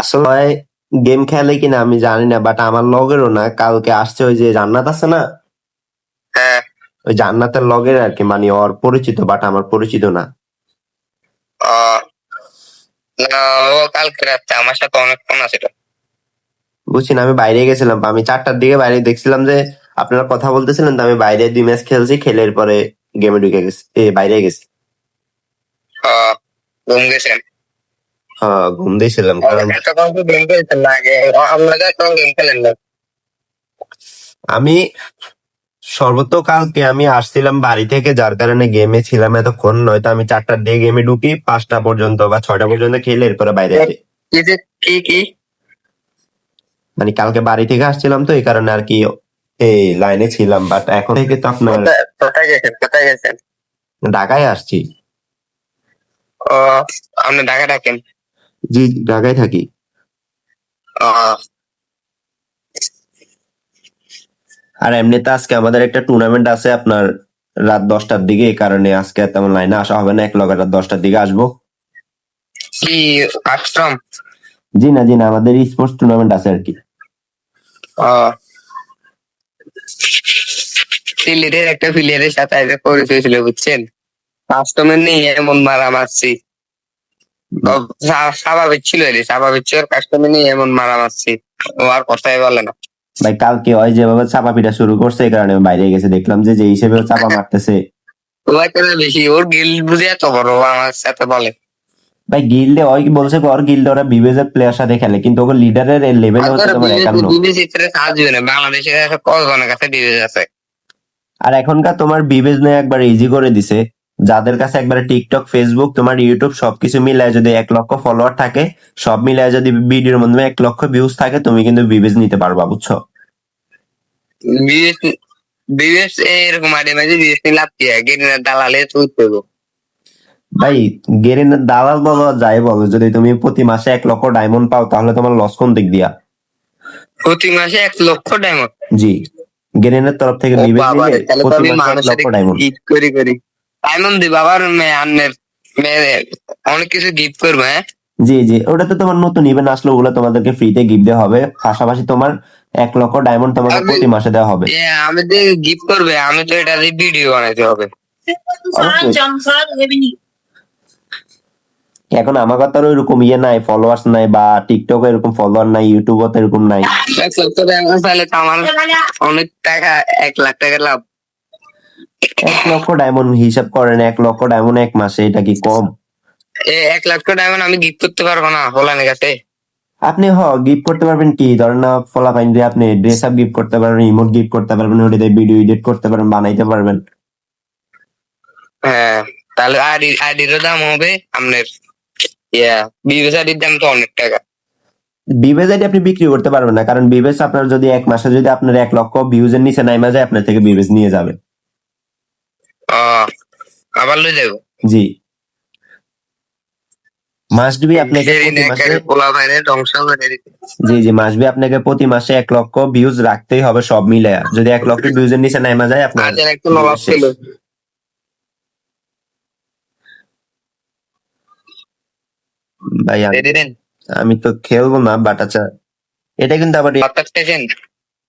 আসলে গেম খেলে কিনা আমি জানি না বাট আমার লগেরও না কালকে আসছে ওই যে জান্নাত আছে না? হ্যাঁ। ওই জান্নাতের লগের আর কি মানে ওর পরিচিত বাট আমার পরিচিত না। ও কালকে রাত্রে আমার সাথে অনেকক্ষণ আছে বুঝছি না আমি বাইরে গেছিলাম আমি চারটার দিকে বাইরে দেখছিলাম যে আপনারা কথা বলতেছিলেন তো আমি বাইরে দুই ম্যাচ খেলছি খেলে পরে গেমে ঢুকে গেছি বাইরে গেছি। ঘুম গেছেন? ঘুম দিয়েছিলাম কারণ এতক্ষণ তো গেম খেলছেন না আগে আপনাদের এতক্ষণ গেম খেলেন না। আমি সর্বত কালকে আমি আসছিলাম বাড়ি থেকে যার কারণে গেমে ছিলাম এতক্ষণ নয়তো আমি চারটার দিকে গেমে ঢুকি পাঁচটা পর্যন্ত বা ছয়টা পর্যন্ত খেলে এরপরে বাইরে আসি। কি মানে কালকে বাড়ি থেকে আসছিলাম তো এই কারণে আর কি এই লাইনে ছিলাম বাট এখন থেকে তো আপনার কোথায়- কোথায় গেছেন কোথায় গেছেন? ঢাকায় আসছি। ও আপনি ঢাকা ডাকেন জি ঢাকায় থাকি। আর এমনিতে আজকে আমাদের একটা টুর্নামেন্ট আছে আপনার রাত দশটার দিকে এই কারণে আজকে তেমন লাইনে আসা হবে না এক লগে রাত দশটার দিকে আসব। কি আশ্রম? জি না জি না আমাদের স্পোর্টস টুর্নামেন্ট আছে আর কি। সিলেটের একটা প্লেয়ারের সাথে পরিচয় ছিল বুঝছেন? কাস্টমার নেই এমন মারা মারছি। স্বাভাবিক ছিল স্বাভাবিক ছিল কাস্টমার নেই এমন মারা মারছি ও আর কথাই বলে না। ভাই কালকে ওই যেভাবে চাপা পিটা শুরু করছে এই কারণে বাইরে গেছে দেখলাম যে যে হিসেবে চাপা মারতেছে। বেশি ওর গিল বুঝে এত বড় ও আমার সাথে বলে। ভাই গিল্ডে ওই কি বলছে ওর গিল্ডে ওরা বিবেজের প্লেয়ার সাথে খেলে কিন্তু ওকে লিডারের লেভেল হচ্ছে তোমার একান্ন। বাংলাদেশের কাছে আছে। আর এখনকার তোমার বিবেজ নিয়ে একবার ইজি করে দিছে। যাদের কাছে একবারে টিকটক ফেসবুক তোমার ইউটিউব সবকিছু মিলায় যদি এক লক্ষ ফলোয়ার থাকে সব মিলায় যদি ভিডিওর মধ্যে এক লক্ষ ভিউজ থাকে তুমি কিন্তু বিবেজ নিতে পারবা বুঝছ? বিবেচ বিবেচ এরকম আগে মাঝে বিবেচ নিয়ে লাভ কি? গেরিনার দালালে তুই করব। ভাই গেরিনের দালাল বলো যাই বলো যদি তুমি প্রতি মাসে এক লক্ষ ডায়মন্ড পাও তাহলে তোমার লস কোন দিক দিয়া? প্রতি মাসে এক লক্ষ ডায়মন্ড জি। গেরিনের তরফ থেকে ও নিলে প্রতি মাসে এক লক্ষ ডায়মন্ড করি করি। ডায়মন্ড দিব আবার মেয়ে আন্নের মেয়ে অনেক কিছু গিফট করব হ্যাঁ? জি জি। ওটা তো তোমার নতুন ইভেন্ট আসলে ওগুলো তোমাদেরকে ফ্রিতে গিফট দেওয়া হবে। পাশাপাশি তোমার এক লক্ষ ডায়মন্ড তোমাকে প্রতি মাসে দেওয়া হবে। আমি যে গিফট করবে আমি তো এটা ভিডিও বানাইতে হবে। এখন আমার কথা ওইরকম ইয়ে নাই ফলোয়ার্স নাই বা টিকটক এরকম ফলোয়ার নাই ইউটিউব তো এরকম নাই। পাইলে তো আমার অনেক টাকা এক লাখ টাকা লাভ। এক লক্ষ ডায়মন্ড হিসাব করেন এক লক্ষ ডায়মন্ড এক মাসে এটা কি কম? এক লাখ ডায়মন্ড আমি গিফট করতে পারব না হোলানের কাছে। আপনি হ গিফট করতে পারবেন কি? ধরেন না ফলা পাইন দিয়ে আপনি ড্রেস আপ গিফট করতে পারবেন ইমোট গিফট করতে পারবেন ওটাতে ভিডিও এডিট করতে পারবেন বানাইতে পারবেন। হ্যাঁ তাহলে আইডি আইডির দাম হবে আপনার ইয়া বিবেচ আইডির দাম তো অনেক টাকা। বিবেজ আইডি আপনি বিক্রি করতে পারবেন না কারণ বিবেজ আপনার যদি এক মাসে যদি আপনার এক লক্ষ ভিউজ এর নিচে নাইমা যায় আপনার থেকে বিবেজ নিয়ে যাবে। আবার লই যাব জি। আপনাকে প্রতি মাসে পোলা ভাইরে ধ্বংস করে দিতে জি জি মাসবি আপনাকে প্রতি মাসে এক লক্ষ ভিউজ রাখতেই হবে সব মিলে যদি এক লক্ষ ভিউজ এর নিচে যায় আপনার একটু নবাব ছিল। ভাই আমি- তো খেলব না বাট আচ্ছা এটা কিন্তু আবার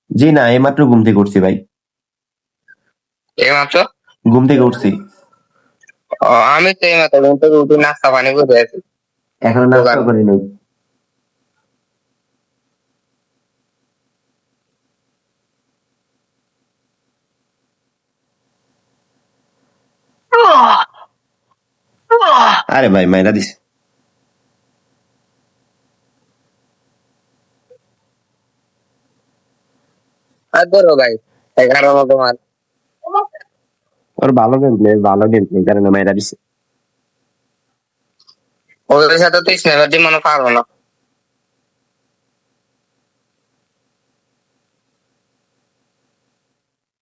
জি না এইমাত্র ঘুম থেকে উঠছি ভাই। এই মাত্র ঘুম থেকে উঠছি। আমি তো এই মাত্র ঘুম থেকে উঠে নাস্তা পানি করে আছি। এখনও নাস্তা করি নাই। আরে ভাই মাইরা দিস আর ধরো ভাই এগারো মতো মার ওর ভালো গেম প্লে ভালো গেম প্লে কারণে মাইরা দিছে। ওদের সাথে তো স্ন্যাপার দিয়ে মনে পারব না।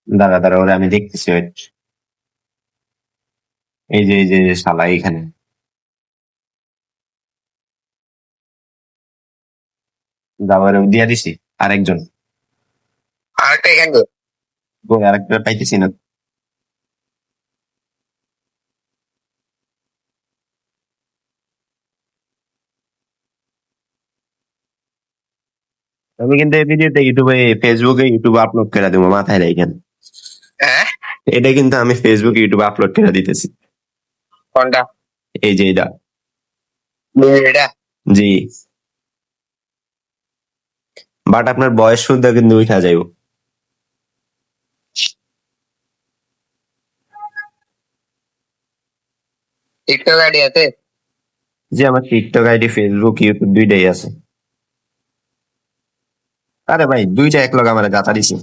দাঁড়া দাঁড়া ওরে আমি দেখতেছি wait. এই যে এই যে শালা এখানে দাবার দিয়া দিছি আরেকজন। আরেকটা এখান আরেকটা পাইতেছি না। আমি কিন্তু এই ভিডিওটা ইউটিউবে ফেসবুকে ইউটিউবে আপলোড করে দেবো মাথায় রাখেন হ্যাঁ? এটা কিন্তু আমি ফেসবুক ইউটিউবে আপলোড করে দিতেছি। কোনটা? এই যে এটা। এটা? জি। বাট আপনার বয়স শুনতে কিন্তু উঠা যাইব টিকটক আইডি আছে? যে আমার টিকটক আইডি ফেসবুক ইউটিউব দুইটাই আছে। আরে ভাই, দুইটা এক লগ আমার গাতা দিছি।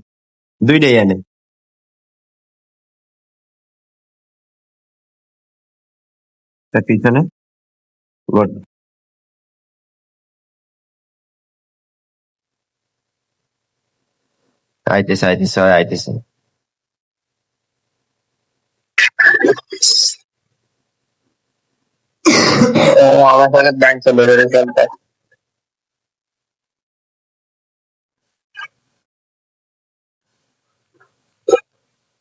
দুইটাই এনে। পিছনে. আইতেছে আইতেছে আইতেছে। আমার সাথে ব্যাংক চলে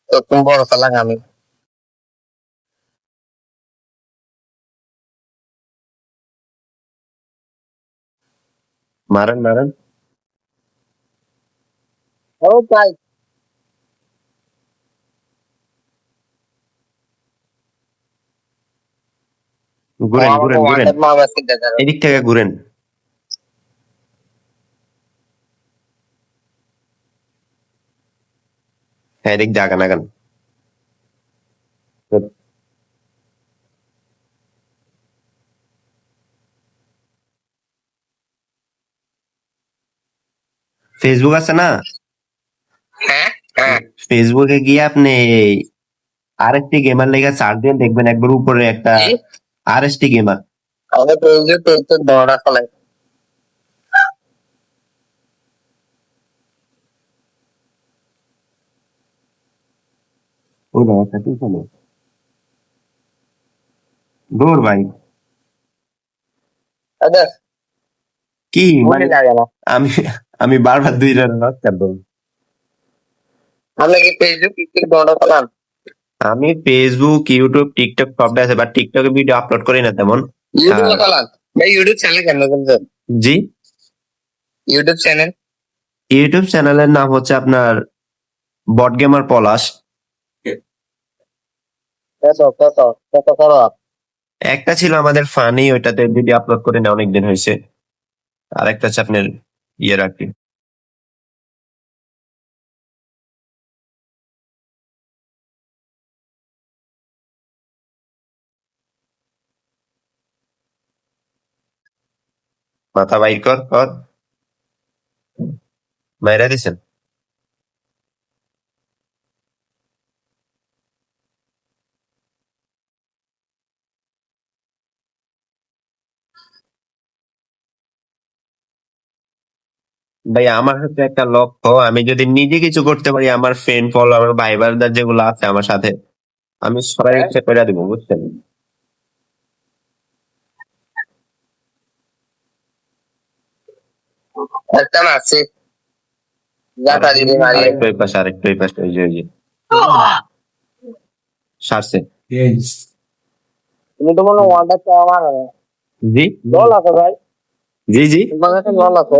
গেছে তো তুমি বড় চালাক আমি মারেন মারেন ও ভাই ঘুরেন ঘুরেন ঘুরেন মামা সিদ্ধা করে এদিক থেকে ঘুরেন হ্যাঁ এদিক দিয়ে আগান আগান ফেসবুক আছে না? হ্যাঁ হ্যাঁ। ফেসবুকে গিয়ে আপনি আরেকটি গেমার লেগে সার্চ দিয়ে দেখবেন একবার উপরে একটা কি? আরএসটি গেমার আমাদের পেজে পেজ তো চলে দূর ভাই। আচ্ছা। কি মানে আমি আমি বারবার দুই রান নক করব আমরা কি পেজে কি দৌড়া আমি ফেসবুক ইউটিউব টিকটক সবটা আছে বাট টিকটকে ভিডিও আপলোড করি না তেমন। ইউটিউবে হ্যাঁ। ভাই ইউটিউব চ্যানেল কেন খুলছেন জি? ইউটিউব চ্যানেল ইউটিউব চ্যানেলের নাম হচ্ছে আপনার বট গেমার পলাশ একটা ছিল আমাদের ফানি ওইটাতে ভিডিও আপলোড করে না অনেকদিন হয়েছে। আর একটা হচ্ছে আপনার ইয়ে রাখি মাথা বাইর কর কর। মাইরা দিছেন? ভাই আমার হচ্ছে একটা লক্ষ্য আমি যদি নিজে কিছু করতে পারি আমার ফ্রেন্ড ফলো আমার ভাই বারদার যেগুলো আছে আমার সাথে আমি সবাই ইচ্ছে করে দিব বুঝছেন? একটা মারছি যাতা দিদি মারি আরেকটু এই পাশে আরেকটু এই পাশে ওই যে ওই যে। সারছে। তুমি তো মনে হয় তো আমার জি। আছে ভাই। জি জি। তোমার কাছে জল আছে।